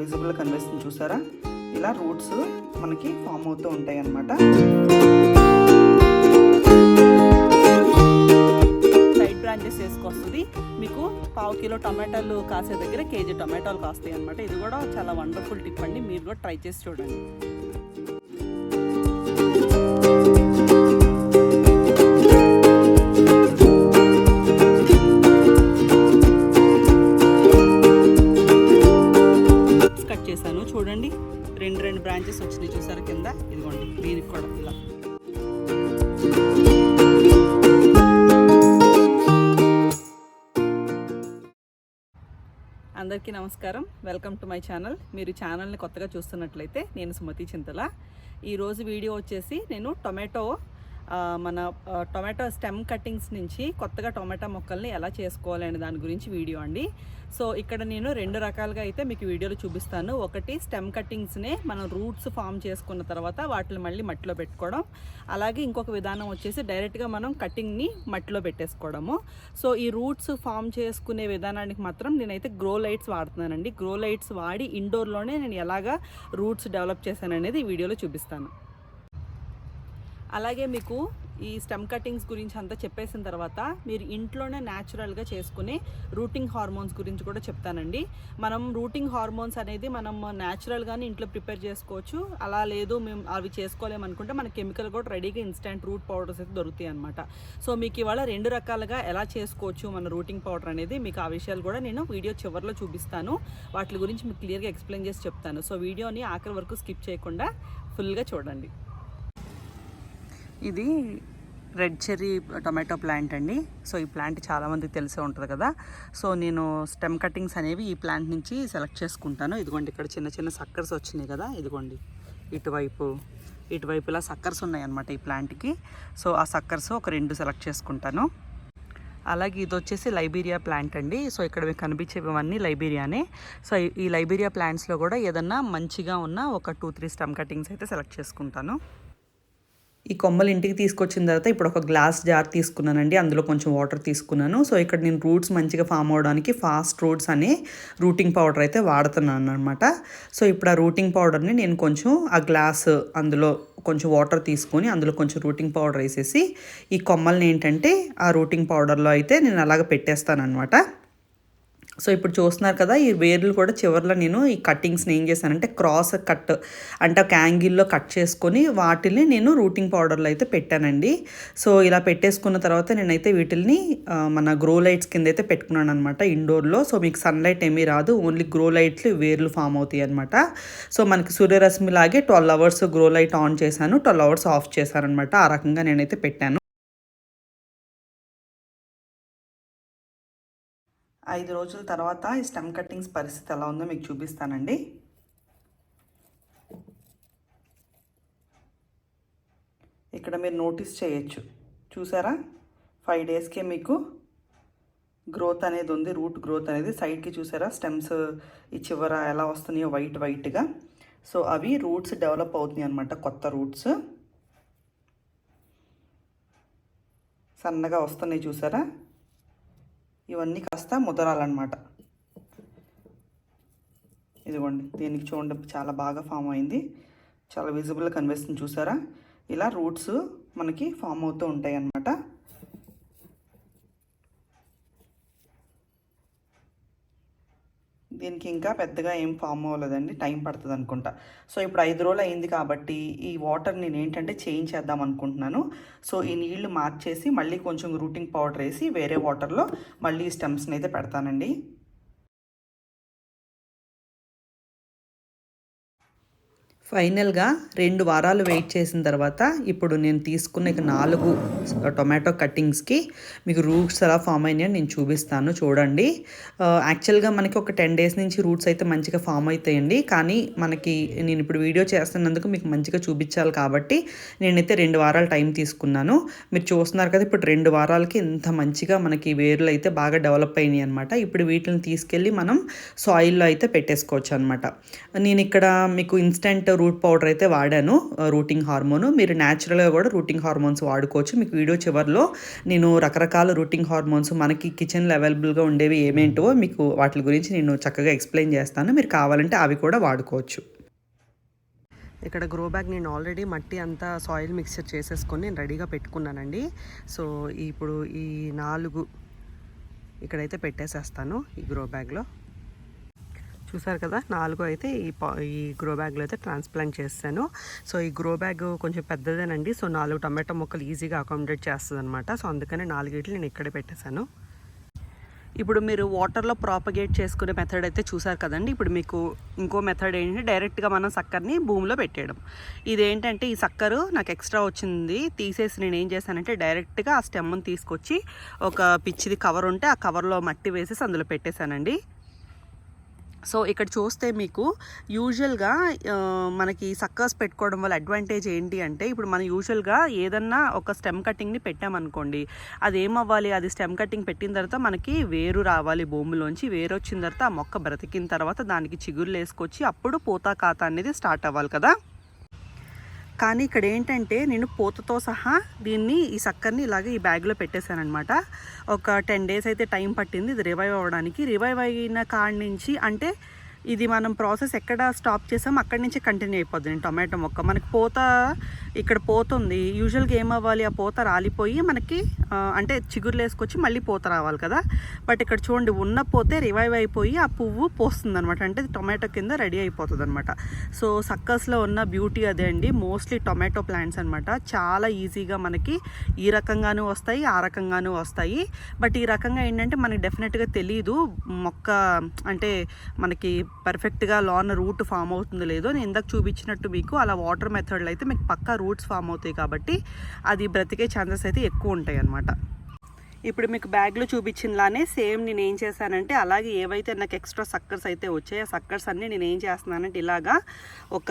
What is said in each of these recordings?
Visible కనిపిస్తుంది చూసారా? ఇలా రూట్స్ మనకి ఫామ్ అవుతూ ఉంటాయి అన్నమాట. సైడ్ బ్రాంచెస్ వేసుకొస్తుంది. మీకు పావు కిలో టమాటాలు కాసే దగ్గర కేజీ టమాటాలు కాస్తాయి అనమాట ఇది కూడా చాలా వండర్ఫుల్ టిప్ అండి. మీరు కూడా ట్రై చేసి చూడండి. అందరికీ నమస్కారం. వెల్కమ్ టు మై ఛానల్ మీరు ఛానల్ని కొత్తగా చూస్తున్నట్లయితే నేను సుమతి చింతల. ఈరోజు వీడియో వచ్చేసి నేను టొమాటో మన టొమాటో స్టెమ్ కట్టింగ్స్ నుంచి కొత్తగా టొమాటో మొక్కల్ని ఎలా చేసుకోవాలనే దాని గురించి వీడియో అండి. సో ఇక్కడ నేను రెండు రకాలుగా అయితే మీకు వీడియోలో చూపిస్తాను. ఒకటి స్టెమ్ కట్టింగ్స్నే మనం రూట్స్ ఫామ్ చేసుకున్న తర్వాత వాటిని మళ్ళీ మట్టిలో పెట్టుకోవడం. అలాగే ఇంకొక విధానం వచ్చేసి డైరెక్ట్గా మనం కటింగ్ని మట్టిలో పెట్టేసుకోవడము. సో ఈ రూట్స్ ఫామ్ చేసుకునే విధానానికి మాత్రం నేనైతే గ్రో లైట్స్ వాడుతున్నానండి. గ్రో లైట్స్ వాడి ఇండోర్లోనే నేను ఎలాగా రూట్స్ డెవలప్ చేశాననేది ఈ వీడియోలో చూపిస్తాను. అలాగే మీకు ఈ స్టెమ్ కటింగ్స్ గురించి అంతా చెప్పేసిన తర్వాత మీరు ఇంట్లోనే న్యాచురల్గా చేసుకునే రూటింగ్ హార్మోన్స్ గురించి కూడా చెప్తానండి. మనం రూటింగ్ హార్మోన్స్ అనేది మనం న్యాచురల్గానే ఇంట్లో ప్రిపేర్ చేసుకోవచ్చు. అలా లేదు మేము అవి చేసుకోలేమనుకుంటే మన కెమికల్ కూడా రెడీగా ఇన్స్టెంట్ రూట్ పౌడర్స్ అయితే దొరుకుతాయి అనమాట సో మీకు ఇవాళ రెండు రకాలుగా ఎలా చేసుకోవచ్చు మన రూటింగ్ పౌడర్ అనేది మీకు ఆ విషయాలు కూడా నేను వీడియో చివరిలో చూపిస్తాను. వాటి గురించి మీకు క్లియర్గా ఎక్స్ప్లెయిన్ చేసి చెప్తాను. సో వీడియోని ఆఖరి వరకు స్కిప్ చేయకుండా ఫుల్గా చూడండి. ఇది రెడ్ చెర్రీ టొమాటో ప్లాంట్ అండి. సో ఈ ప్లాంట్ చాలామందికి తెలిసే ఉంటుంది కదా. సో నేను స్టెమ్ కటింగ్స్ అనేవి ఈ ప్లాంట్ నుంచి సెలెక్ట్ చేసుకుంటాను. ఇదిగోండి ఇక్కడ చిన్న చిన్న సక్కర్స్ వచ్చినాయి కదా. ఇదిగోండి ఇటువైపు ఇటువైపు ఇలా సక్కర్స్ ఉన్నాయన్నమాట ఈ ప్లాంట్కి. సో ఆ సక్కర్స్ ఒక రెండు సెలెక్ట్ చేసుకుంటాను. అలాగే ఇది వచ్చేసి లైబీరియా ప్లాంట్ అండి. సో ఇక్కడ మీకు కనిపించేవన్నీ లైబీరియానే. సో ఈ- లైబీరియా ప్లాంట్స్లో కూడా ఏదన్నా మంచిగా ఉన్న ఒక టూ త్రీ స్టమ్ కటింగ్స్ అయితే సెలెక్ట్ చేసుకుంటాను. ఈ కొమ్మలు ఇంటికి తీసుకొచ్చిన తర్వాత ఇప్పుడు ఒక గ్లాస్ జార్ తీసుకున్నానండి. అందులో కొంచెం వాటర్ తీసుకున్నాను. సో ఇక్కడ నేను రూట్స్ మంచిగా ఫామ్ అవడానికి ఫాస్ట్ రూట్స్ అనే రూటింగ్ పౌడర్ అయితే వాడుతున్నాను అనమాట సో ఇప్పుడు ఆ రూటింగ్ పౌడర్ని నేను కొంచెం ఆ గ్లాస్ అందులో కొంచెం వాటర్ తీసుకొని అందులో కొంచెం రూటింగ్ పౌడర్ వేసేసి ఈ కొమ్మల్ని ఏంటంటే ఆ రూటింగ్ పౌడర్లో అయితే నేను అలాగ పెట్టేస్తాను అనమాట సో ఇప్పుడు చూస్తున్నారు కదా ఈ వేర్లు కూడా చివరిలో నేను ఈ కట్టింగ్స్ని ఏం చేశానంటే క్రాస్ కట్ అంటే ఒక యాంగిల్లో కట్ చేసుకొని వాటిని నేను రూటింగ్ పౌడర్లో అయితే పెట్టానండి. సో ఇలా పెట్టేసుకున్న తర్వాత నేనైతే వీటిని మన గ్రో లైట్స్ కింద అయితే పెట్టుకున్నాను అనమాట ఇండోర్లో. సో మీకు సన్లైట్ ఏమీ రాదు ఓన్లీ గ్రో లైట్లు వేర్లు ఫామ్ అవుతాయి అనమాట సో మనకి సూర్యరశ్మి లాగే twelve hours grow light on చేశాను ట్వెల్వ్ అవర్స్ ఆఫ్ చేశాను అనమాట ఆ రకంగా నేనైతే పెట్టాను. ఐదు రోజుల తర్వాత ఈ స్టెమ్ కట్టింగ్స్ పరిస్థితి ఎలా ఉందో మీకు చూపిస్తానండి. ఇక్కడ మీరు నోటీస్ చేయొచ్చు. చూసారా? ఫైవ్ డేస్కే మీకు గ్రోత్ అనేది ఉంది రూట్ గ్రోత్ అనేది. సైడ్కి చూసారా? స్టెమ్స్ ఈ చివర ఎలా వస్తున్నాయో వైట్ వైట్గా. సో అవి రూట్స్ డెవలప్ అవుతున్నాయి అనమాట కొత్త రూట్స్. సన్నగా వస్తున్నాయి చూసారా? ఇవన్నీ కాస్త ముదరాలన్నమాట. ఇదిగోండి దీనికి చూడండి చాలా బాగా ఫామ్ అయింది. చాలా విజిబుల్గా కనిపిస్తుంది చూసారా? ఇలా రూట్స్ మనకి ఫామ్ అవుతూ ఉంటాయి అన్నమాట దీనికి ఇంకా పెద్దగా ఏం ఫామ్ అవ్వలేదండి. టైం పడుతుంది అనుకుంటా. సో ఇప్పుడు ఐదు రోజులు అయింది కాబట్టి ఈ వాటర్ నేను ఏంటంటే చేంజ్ చేద్దాం అనుకుంటున్నాను. సో ఈ నీళ్ళు మార్చేసి మళ్ళీ కొంచెం రూటింగ్ పౌడర్ వేసి వేరే వాటర్లో మళ్ళీ స్టెమ్స్ని అయితే పెడతానండి. ఫైనల్గా రెండు వారాలు వెయిట్ చేసిన తర్వాత ఇప్పుడు నేను తీసుకున్న ఇక నాలుగు టొమాటో కట్టింగ్స్కి మీకు రూట్స్ ఎలా ఫామ్ అయినాయని నేను చూపిస్తాను చూడండి. యాక్చువల్గా మనకి ఒక టెన్ డేస్ నుంచి రూట్స్ అయితే మంచిగా ఫామ్ అవుతాయండి. కానీ మనకి నేను ఇప్పుడు వీడియో చేస్తున్నందుకు మీకు మంచిగా చూపించాలి కాబట్టి నేనైతే రెండు వారాలు టైం తీసుకున్నాను. మీరు చూస్తున్నారు కదా ఇప్పుడు రెండు వారాలకి ఇంత మంచిగా మనకి వేర్లు అయితే బాగా డెవలప్ అయినాయి అనమాట ఇప్పుడు వీటిని తీసుకెళ్ళి మనం సాయిల్లో అయితే పెట్టేసుకోవచ్చు అనమాట నేను ఇక్కడ మీకు ఇన్స్టెంట్ రూట్ పౌడర్ అయితే వాడాను రూటింగ్ హార్మోన్ మీరు న్యాచురల్గా కూడా రూటింగ్ హార్మోన్స్ వాడుకోవచ్చు. మీకు వీడియో చివరిలో నేను రకరకాల రూటింగ్ హార్మోన్స్ మనకి కిచెన్లో అవైలబుల్గా ఉండేవి ఏమేంటో మీకు వాటి గురించి నేను చక్కగా ఎక్స్ప్లెయిన్ చేస్తాను. మీరు కావాలంటే అవి కూడా వాడుకోవచ్చు. ఇక్కడ గ్రో బ్యాగ్ నేను ఆల్రెడీ మట్టి అంతా సాయిల్ మిక్సర్ చేసేసుకొని నేను రెడీగా పెట్టుకున్నానండి. సో ఇప్పుడు ఈ నాలుగు ఇక్కడైతే పెట్టేసేస్తాను ఈ గ్రో బ్యాగ్లో చూసారు కదా? నాలుగు అయితే ఈ పా ఈ గ్రో బ్యాగ్లో అయితే ట్రాన్స్ప్లాంట్ చేస్తాను సో ఈ గ్రో బ్యాగ్ కొంచెం పెద్దదేనండి. సో నాలుగు టమాటో మొక్కలు ఈజీగా అకామిడేట్ చేస్తుంది అనమాట సో అందుకని నాలుగిట్లు నేను ఇక్కడే పెట్టేశాను. ఇప్పుడు మీరు వాటర్లో ప్రాపగేట్ చేసుకునే మెథడ్ అయితే చూసారు కదండి? ఇప్పుడు మీకు ఇంకో మెథడ్ ఏంటంటే డైరెక్ట్గా మనం సక్కర్ని భూమిలో పెట్టేయడం. ఇదేంటంటే ఈ సక్కరు నాకు ఎక్స్ట్రా వచ్చింది. తీసేసి నేను ఏం చేశానంటే డైరెక్ట్గా ఆ స్టెమ్ని తీసుకొచ్చి ఒక పిచ్చిది కవర్ ఉంటే ఆ కవర్లో మట్టి వేసేసి అందులో పెట్టేశానండి. సో ఇక్కడ చూస్తే మీకు యూజువల్గా మనకి సక్కర్స్ పెట్టుకోవడం వల్ల అడ్వాంటేజ్ ఏంటి అంటే ఇప్పుడు మనం యూజువల్గా ఏదన్నా ఒక స్టెమ్ కటింగ్ని పెట్టామనుకోండి అది ఏమవ్వాలి అది స్టెమ్ కటింగ్ పెట్టిన తర్వాత మనకి వేరు రావాలి భూమిలోంచి వేరు వచ్చిన తర్వాత ఆ మొక్క బ్రతికిన తర్వాత దానికి చిగురులు వేసుకొచ్చి అప్పుడు పూత ఖాతా అనేది స్టార్ట్ అవ్వాలి కదా? కానీ ఇక్కడ ఏంటంటే నేను పూతతో సహా దీన్ని ఈ చక్కర్ని ఇలాగే ఈ బ్యాగ్లో పెట్టేశానమాట ఒక టెన్ డేస్ అయితే టైం పట్టింది ఇది రివైవ్ అవ్వడానికి. రివైవ్ అయిన కాడి నుంచి అంటే ఇది మనం ప్రాసెస్ ఎక్కడ స్టాప్ చేసాం అక్కడి నుంచి కంటిన్యూ అయిపోద్ది. టొమాటో మొక్క. మనకి పూత ఇక్కడ పోతుంది యూజువల్గా ఏమవ్వాలి ఆ పూత రాలిపోయి మనకి అంటే చిగురులు వేసుకొచ్చి మళ్ళీ పూత రావాలి కదా. బట్ ఇక్కడ చూడండి ఉన్న పోతే రివైవ్ అయిపోయి ఆ పువ్వు పోస్తుంది అనమాట అంటే టొమాటో కింద రెడీ అయిపోతుంది అనమాట సో సక్కస్లో ఉన్న బ్యూటీ అదే అండి. మోస్ట్లీ టొమాటో ప్లాంట్స్ అనమాట చాలా ఈజీగా మనకి ఈ రకంగానూ వస్తాయి ఆ రకంగానూ వస్తాయి. బట్ ఈ రకంగా ఏంటంటే మనకి డెఫినెట్గా తెలియదు మొక్క అంటే మనకి పర్ఫెక్ట్గా లోన రూట్ ఫామ్ అవుతుందో లేదో నేను ఇందాక చూపించినట్టు మీకు అలా వాటర్ మెథడ్లో అయితే మీకు పక్కా రూట్స్ ఫామ్ అవుతాయి కాబట్టి అది బ్రతికే ఛాన్సెస్ అయితే ఎక్కువ ఉంటాయి అన్నమాట. ఇప్పుడు మీకు బ్యాగ్లో చూపించినలానే సేమ్ నేను ఏం చేశానంటే అలాగే ఏవైతే నాకు ఎక్స్ట్రా సక్కర్స్ అయితే వచ్చాయో ఆ సక్కర్స్ అన్నీ నేను ఏం చేస్తున్నానంటే ఇలాగా ఒక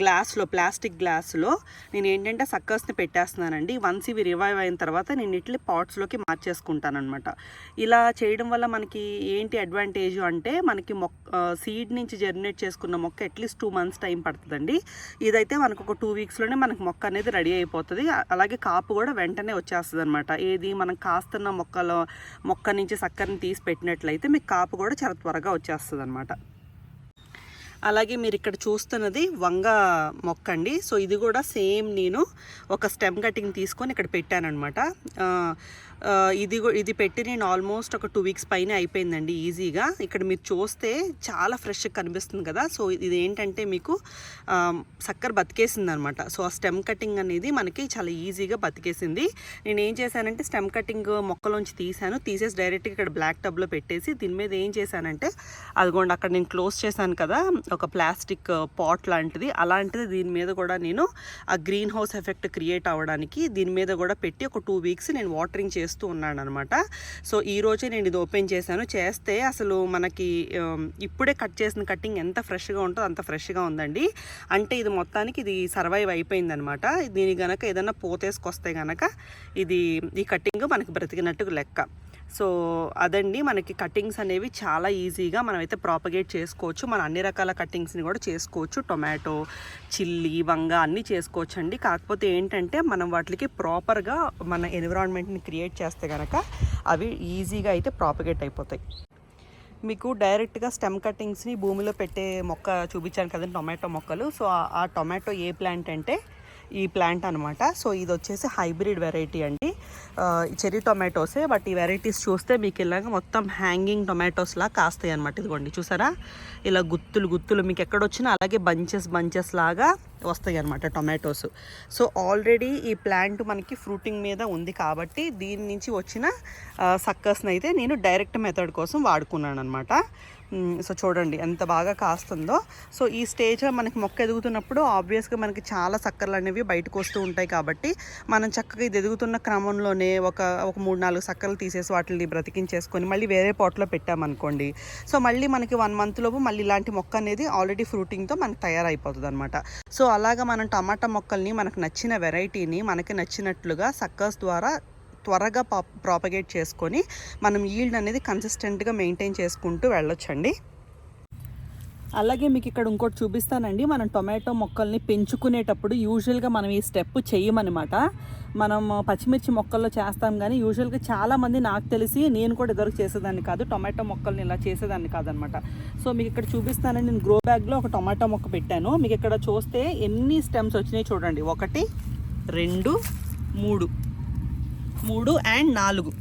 గ్లాస్లో ప్లాస్టిక్ గ్లాస్లో నేను ఏంటంటే సక్కర్స్ని పెట్టేస్తున్నానండి. వన్స్ ఇవి రివైవ్ అయిన తర్వాత నేను ఇట్లా పాట్స్లోకి మార్చేసుకుంటానమాట ఇలా చేయడం వల్ల మనకి ఏంటి అడ్వాంటేజ్ అంటే మనకి మొక్క సీడ్ నుంచి జర్మినేట్ చేసుకున్న మొక్క అట్లీస్ట్ టూ మంత్స్ టైం పడుతుందండి. ఇదైతే మనకు ఒక టూ వీక్స్లోనే మనకి మొక్క అనేది రెడీ అయిపోతుంది. అలాగే కాపు కూడా వెంటనే వచ్చేస్తుంది అనమాట ఏది మనం కాస్తున్న మొక్కలో మొక్క నుంచి సక్కర్ని తీసి పెట్టినట్లయితే మీకు కాపు కూడా చాలా త్వరగా వచ్చేస్తుంది అనమాట అలాగే మీరు ఇక్కడ చూస్తున్నది వంగ మొక్క అండి సో ఇది కూడా సేమ్ నేను ఒక స్టెమ్ కటింగ్ తీసుకొని ఇక్కడ పెట్టానమాట ఇది ఇది పెట్టి నేను ఆల్మోస్ట్ ఒక టూ వీక్స్ పైన అయిపోయిందండి ఈజీగా. ఇక్కడ మీరు చూస్తే చాలా ఫ్రెష్గా కనిపిస్తుంది కదా. సో ఇది ఏంటంటే మీకు చక్కెర బతికేసింది అనమాట సో ఆ స్టెమ్ కటింగ్ అనేది మనకి చాలా ఈజీగా బతికేసింది. నేను ఏం చేశానంటే స్టెమ్ కటింగ్ మొక్కలోంచి తీసాను తీసేసి డైరెక్ట్గా ఇక్కడ బ్లాక్ టబ్లో పెట్టేసి దీని మీద ఏం చేశానంటే అదిగోండి అక్కడ నేను క్లోజ్ చేశాను కదా ఒక ప్లాస్టిక్ పాట్ లాంటిది. అలాంటిది దీని మీద కూడా నేను ఆ గ్రీన్ హౌస్ ఎఫెక్ట్ క్రియేట్ అవ్వడానికి దీని మీద కూడా పెట్టి ఒక టూ వీక్స్ నేను వాటరింగ్ చేస్తూ ఉన్నాను అనమాట సో ఈ రోజే నేను ఇది ఓపెన్ చేశాను. చేస్తే అసలు మనకి ఇప్పుడే కట్ చేసిన కటింగ్ ఎంత ఫ్రెష్గా ఉంటుందో అంత ఫ్రెష్గా ఉందండి. అంటే ఇది మొత్తానికి ఇది సర్వైవ్ అయిపోయింది అనమాట దీని గనక ఏదైనా పోతేసుకొస్తే గనక ఇది ఈ కటింగ్ మనకి బ్రతికినట్టు లెక్క. సో అదండి మనకి కటింగ్స్ అనేవి చాలా ఈజీగా మనమైతే ప్రాపగేట్ చేసుకోవచ్చు. మన అన్ని రకాల కటింగ్స్ని కూడా చేసుకోవచ్చు. టొమాటో చిల్లీ వంగ అన్నీ చేసుకోవచ్చు అండి కాకపోతే ఏంటంటే మనం వాటికి ప్రాపర్గా మన ఎన్విరాన్మెంట్ని క్రియేట్ చేస్తే కనుక అవి ఈజీగా అయితే ప్రాపగేట్ అయిపోతాయి. మీకు డైరెక్ట్గా స్టెమ్ కటింగ్స్ని భూమిలో పెట్టే మొక్క చూపించాను కదండి టొమాటో మొక్కలు. సో ఆ- ఆ టొమాటో ఏ ప్లాంట్ అంటే ఈ ప్లాంట్ అనమాట సో ఇది వచ్చేసి హైబ్రిడ్ వెరైటీ అండి. చెరీ టొమాటోసే బట్ ఈ వెరైటీస్ చూస్తే మీకు ఇలాగ మొత్తం హ్యాంగింగ్ టొమాటోస్ లా కాస్తాయి అనమాట ఇదిగోండి చూసారా? ఇలా గుత్తులు గుత్తులు మీకు ఎక్కడొచ్చినా అలాగే బంచెస్ బంచెస్ లాగా వస్తాయి అనమాట టొమాటోస్. సో ఆల్రెడీ ఈ ప్లాంట్ మనకి ఫ్రూటింగ్ మీద ఉంది కాబట్టి దీని నుంచి వచ్చిన సక్కర్స్ని అయితే నేను డైరెక్ట్ మెథడ్ కోసం వాడుకున్నాను అనమాట సో చూడండి ఎంత బాగా కాస్తుందో. సో ఈ స్టేజ్లో మనకి మొక్క ఎదుగుతున్నప్పుడు ఆబ్వియస్గా మనకి చాలా సక్కర్లు అనేవి బయటకు వస్తూ ఉంటాయి కాబట్టి మనం చక్కగా ఇది ఎదుగుతున్న క్రమంలోనే ఒక ఒక మూడు నాలుగు సక్కర్లు తీసేసి వాటిని బ్రతికించేసుకొని మళ్ళీ వేరే పాట్లో పెట్టామనుకోండి. సో మళ్ళీ మనకి వన్ మంత్ లోపు మళ్ళీ ఇలాంటి మొక్క అనేది ఆల్రెడీ ఫ్రూటింగ్తో మనకి తయారైపోతుంది అనమాట సో అలాగా మనం టమాటా మొక్కల్ని మనకు నచ్చిన వెరైటీని మనకి నచ్చినట్లుగా సక్కర్స్ ద్వారా త్వరగా పా ప్రాపగేట్ చేసుకొని మనం ఈల్డ్ అనేది కన్సిస్టెంట్గా మెయింటైన్ చేసుకుంటూ వెళ్ళొచ్చండి. అలాగే మీకు ఇక్కడ ఇంకోటి చూపిస్తానండి. మనం టొమాటో మొక్కల్ని పెంచుకునేటప్పుడు యూజువల్గా మనం ఈ స్టెప్ చేయమనమాట మనం పచ్చిమిర్చి మొక్కల్లో చేస్తాం కానీ యూజువల్గా చాలామంది నాకు తెలిసి నేను కూడా ఇద్దరు చేసేదాన్ని కాదు. టొమాటో మొక్కల్ని ఇలా చేసేదాన్ని కాదనమాట సో మీకు ఇక్కడ చూపిస్తానండి. నేను గ్రో బ్యాగ్లో ఒక టొమాటో మొక్క పెట్టాను. మీకు ఇక్కడ చూస్తే ఎన్ని స్టెమ్స్ వచ్చినాయి చూడండి. ఒకటి రెండు మూడు. మూడు అండ్ నాలుగు.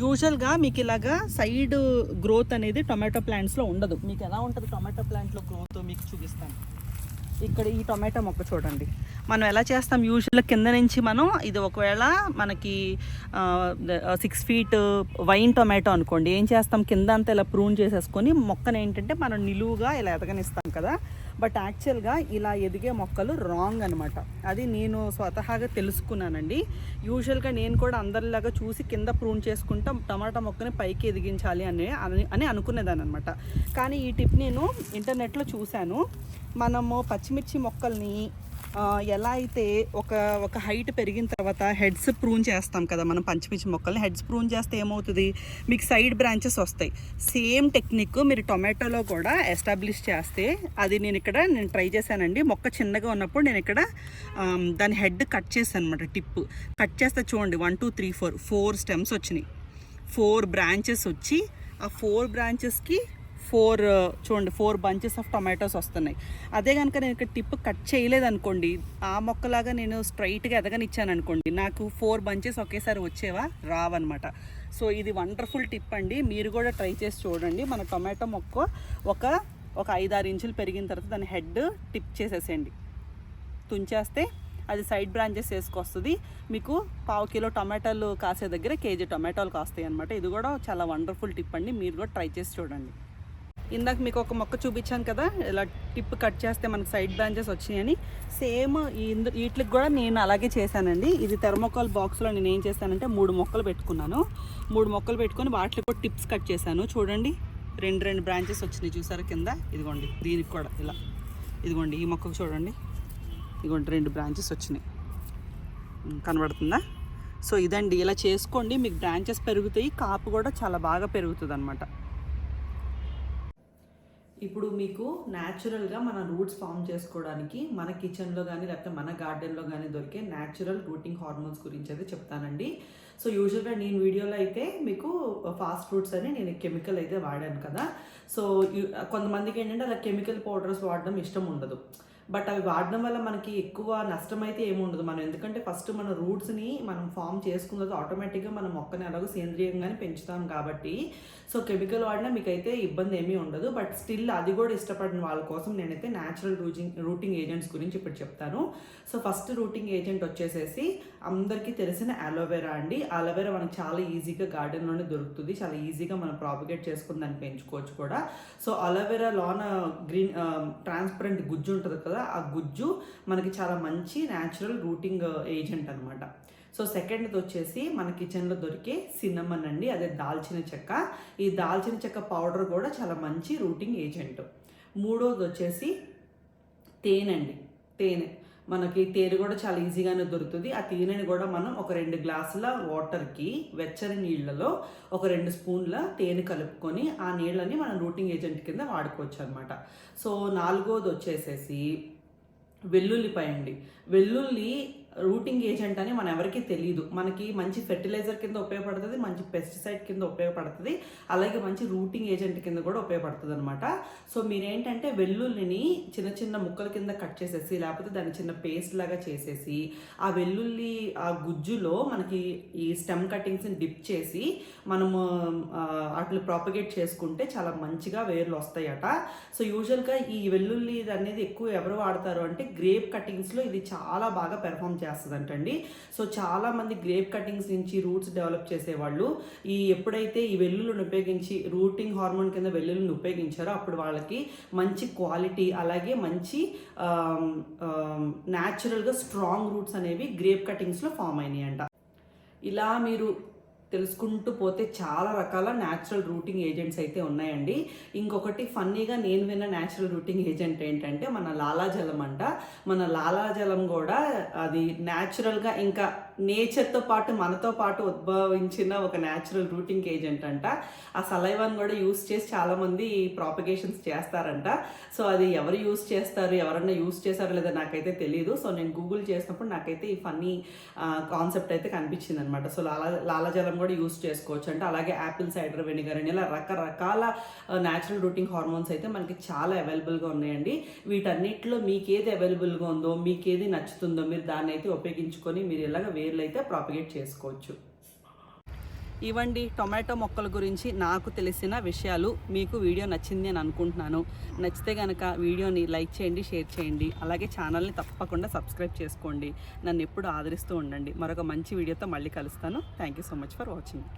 యూజువల్గా మీకు ఇలాగా సైడ్ గ్రోత్ అనేది టొమాటో ప్లాంట్స్లో ఉండదు. మీకు ఎలా ఉంటుంది టొమాటో ప్లాంట్లో గ్రోత్ మీకు చూపిస్తాను. ఇక్కడ ఈ టొమాటో మొక్క చూడండి. మనం ఎలా చేస్తాం? యూజువల్ కింద నుంచి మనం ఇది ఒకవేళ మనకి సిక్స్ ఫీట్ వైన్ టొమాటో అనుకోండి. ఏం చేస్తాం? కింద అంతా ఇలా ప్రూన్ చేసేసుకొని మొక్కను ఏంటంటే మనం నిలువుగా ఇలా ఎదగనిస్తాం కదా. బట్ యాక్చువల్గా ఇలా ఎదిగే మొక్కలు రాంగ్ అనమాట అది నేను స్వతహాగా తెలుసుకున్నానండి. యూజువల్గా నేను కూడా అందరిలాగా చూసి కింద ప్రూన్ చేసుకుంటా టమాటా మొక్కని పైకి ఎదిగించాలి అని అని అని అనుకునేదాన్ని అనమాట కానీ ఈ టిప్ నేను ఇంటర్నెట్లో చూశాను. మనము పచ్చిమిర్చి మొక్కల్ని ఎలా అయితే ఒక ఒక హైట్ పెరిగిన తర్వాత హెడ్స్ ప్రూన్ చేస్తాం కదా మనం పచ్చిమిర్చి మొక్కల్ని హెడ్స్ ప్రూన్ చేస్తే ఏమవుతుంది? మీకు సైడ్ బ్రాంచెస్ వస్తాయి. సేమ్ టెక్నిక్ మీరు టొమాటోలో కూడా ఎస్టాబ్లిష్ చేస్తే అది నేను ఇక్కడ నేను ట్రై చేశానండి. మొక్క చిన్నగా ఉన్నప్పుడు నేను ఇక్కడ దాని హెడ్ కట్ చేశాను అనమాట టిప్ కట్ చేస్తే చూడండి one two three four four stems వచ్చినాయి. ఫోర్ బ్రాంచెస్ వచ్చి ఆ ఫోర్ బ్రాంచెస్కి ఫోర్ చూడండి ఫోర్ బంచెస్ ఆఫ్ టొమాటోస్ వస్తున్నాయి. అదే కనుక నేను ఇక్కడ టిప్ కట్ చేయలేదనుకోండి ఆ మొక్కలాగా నేను స్ట్రైట్గా ఎదగనిచ్చాను అనుకోండి నాకు ఫోర్ బంచెస్ ఒకేసారి వచ్చేవా? రావన్నమాట. సో ఇది వండర్ఫుల్ టిప్ అండి. మీరు కూడా ట్రై చేసి చూడండి. మన టొమాటో మొక్క ఒక ఒక ఐదారు ఇంచులు పెరిగిన తర్వాత దాని హెడ్ టిప్ చేసేసేయండి. తుంచేస్తే అది సైడ్ బ్రాంచెస్ వేసుకొస్తుంది. మీకు పావు కిలో టమాటాలు కాసే దగ్గర కేజీ టమాటాలు కాస్తాయి అనమాట ఇది కూడా చాలా వండర్ఫుల్ టిప్ అండి. మీరు కూడా ట్రై చేసి చూడండి. ఇందాక మీకు ఒక మొక్క చూపించాను కదా ఇలా టిప్ కట్ చేస్తే మనకు సైడ్ బ్రాంచెస్ వచ్చినాయని. సేమ్ ఇందు వీటికి కూడా నేను అలాగే చేశానండి. ఇది థెర్మోకాల్ బాక్స్లో నేను ఏం చేశానంటే మూడు మొక్కలు పెట్టుకున్నాను. మూడు మొక్కలు పెట్టుకొని వాటికి కూడా టిప్స్ కట్ చేశాను. చూడండి రెండు రెండు బ్రాంచెస్ వచ్చినాయి చూసారా కింద? ఇదిగోండి దీనికి కూడా ఇలా. ఇదిగోండి ఈ మొక్కకు చూడండి. ఇదిగోండి రెండు బ్రాంచెస్ వచ్చినాయి. కనబడుతుందా? సో ఇదండి ఇలా చేసుకోండి. మీకు బ్రాంచెస్ పెరుగుతాయి కాపు కూడా చాలా బాగా పెరుగుతుంది అనమాట ఇప్పుడు మీకు న్యాచురల్గా మన రూట్స్ ఫామ్ చేసుకోవడానికి మన కిచెన్లో కానీ లేకపోతే మన గార్డెన్లో కానీ దొరికే న్యాచురల్ రూటింగ్ హార్మోన్స్ గురించి అయితే చెప్తానండి. సో యూజువల్గా నేను వీడియోలో అయితే మీకు ఫాస్ట్ ఫుడ్స్ అని నేను కెమికల్ అయితే వాడాను కదా. సో కొంతమందికి ఏంటంటే అలా కెమికల్ పౌడర్స్ వాడడం ఇష్టం ఉండదు. బట్ అవి వాడడం వల్ల మనకి ఎక్కువ నష్టం అయితే ఏముండదు మనం ఎందుకంటే ఫస్ట్ మన రూట్స్ని మనం ఫామ్ చేసుకున్నది ఆటోమేటిక్గా మనం మొక్కని ఎలాగో సేంద్రియంగానే పెంచుతాం కాబట్టి సో కెమికల్ వాడినా మీకైతే ఇబ్బంది ఏమీ ఉండదు. బట్ స్టిల్ అది కూడా ఇష్టపడిన వాళ్ళ కోసం నేనైతే న్యాచురల్ రూటింగ్ రూటింగ్ ఏజెంట్స్ గురించి ఇప్పుడు చెప్తాను. సో ఫస్ట్ రూటింగ్ ఏజెంట్ వచ్చేసేసి అందరికీ తెలిసిన అలోవెరా అండి. అలోవెరా మనకి చాలా ఈజీగా గార్డెన్లోనే దొరుకుతుంది. చాలా ఈజీగా మనం ప్రాపిగేట్ చేసుకుని దాన్ని పెంచుకోవచ్చు కూడా. సో అలోవెరా లోన గ్రీన్ ట్రాన్స్పరెంట్ గుజ్జు ఉంటుంది కదా ఆ గుజ్జు మనకి చాలా మంచి న్యాచురల్ రూటింగ్ ఏజెంట్ అనమాట సో సెకండ్ది వచ్చేసి మన కిచెన్లో దొరికే సిన్నమన్ అండి. అదే దాల్చిన చెక్క. ఈ దాల్చిన చెక్క పౌడర్ కూడా చాలా మంచి రూటింగ్ ఏజెంట్ మూడోది వచ్చేసి తేనె అండి. తేనె. మనకి తేనె కూడా చాలా ఈజీగానే దొరుకుతుంది. ఆ తేనెని కూడా మనం ఒక రెండు గ్లాసుల వాటర్కి వెచ్చని నీళ్ళలో ఒక రెండు స్పూన్ల తేనె కలుపుకొని ఆ నీళ్ళని మనం రూటింగ్ ఏజెంట్ కింద వాడుకోవచ్చు అనమాట సో నాలుగోది వచ్చేసేసి వెల్లుల్లిపాయ అండి. వెల్లుల్లి రూటింగ్ ఏజెంట్ అని మన ఎవరికీ తెలియదు మనకి మంచి ఫెర్టిలైజర్ కింద ఉపయోగపడుతుంది మంచి పెస్టిసైడ్ కింద ఉపయోగపడుతుంది అలాగే మంచి రూటింగ్ ఏజెంట్ కింద కూడా ఉపయోగపడుతుంది అనమాట సో మీరేంటంటే వెల్లుల్లిని చిన్న చిన్న ముక్కల కింద కట్ చేసేసి లేకపోతే దాన్ని చిన్న పేస్ట్ లాగా చేసేసి ఆ వెల్లుల్లి ఆ గుజ్జులో మనకి ఈ స్టెమ్ కటింగ్స్ని డిప్ చేసి మనము అట్లు ప్రాపగేట్ చేసుకుంటే చాలా మంచిగా వేర్లు వస్తాయట. సో యూజువల్గా ఈ వెల్లుల్లి అనేది ఎక్కువ ఎవరు వాడతారు అంటే గ్రేప్ కటింగ్స్లో ఇది చాలా బాగా పెర్ఫామ్ చేస్తుందంటండి. సో చాలా మంది గ్రేప్ కటింగ్స్ నుంచి రూట్స్ డెవలప్ చేసేవాళ్ళు. ఈ ఎప్పుడైతే ఈ వెల్లుల్ని ఉపయోగించి రూటింగ్ హార్మోన్ కింద వెల్లుల్ని ఉపయోగించారో అప్పుడు వాళ్ళకి మంచి క్వాలిటీ అలాగే మంచి న్యాచురల్గా స్ట్రాంగ్ రూట్స్ అనేవి గ్రేప్ కటింగ్స్లో ఫామ్ అయినాయి అంట ఇలా మీరు తెలుసుకుంటూ పోతే చాలా రకాల న్యాచురల్ రూటింగ్ ఏజెంట్స్ అయితే ఉన్నాయండి. ఇంకొకటి ఫన్నీగా నేను విన్న న్యాచురల్ రూటింగ్ ఏజెంట్ ఏంటంటే మన లాలాజలం అంట. మన లాలాజలం కూడా అది న్యాచురల్గా ఇంకా నేచర్తో పాటు మనతో పాటు ఉద్భవించిన ఒక న్యాచురల్ రూటింగ్ ఏజెంట్ అంట. ఆ సలైవాన్ కూడా యూస్ చేసి చాలామంది ప్రాపగేషన్స్ చేస్తారంట. సో అది ఎవరు యూస్ చేస్తారు ఎవరన్నా యూస్ చేస్తారో లేదో నాకైతే తెలియదు సో నేను గూగుల్ చేసినప్పుడు నాకైతే ఈ ఫన్నీ కాన్సెప్ట్ అయితే కనిపించింది అనమాట సో లాలా లాలాజలం కూడా యూస్ చేసుకోవచ్చు. అంటే అలాగే యాపిల్ సైడర్ వెనిగర్ అని ఇలా రకరకాల న్యాచురల్ రూటింగ్ హార్మోన్స్ అయితే మనకి చాలా అవైలబుల్గా ఉన్నాయండి. వీటన్నిటిలో మీకు ఏది అవైలబుల్గా ఉందో మీకు ఏది నచ్చుతుందో మీరు దాన్ని అయితే ఉపయోగించుకొని మీరు ఇలాగ వేర్లు అయితే ప్రాపగేట్ చేసుకోవచ్చు. ఇవ్వండి. టొమాటో మొక్కల గురించి నాకు తెలిసిన విషయాలు మీకు వీడియో నచ్చింది అని అనుకుంటున్నాను. నచ్చితే కనుక వీడియోని లైక్ చేయండి షేర్ చేయండి. అలాగే ఛానల్ని తప్పకుండా సబ్స్క్రైబ్ చేసుకోండి. నన్ను ఎప్పుడు ఆదరిస్తూ ఉండండి. మరొక మంచి వీడియోతో మళ్ళీ కలుస్తాను. Thank you so much for watching.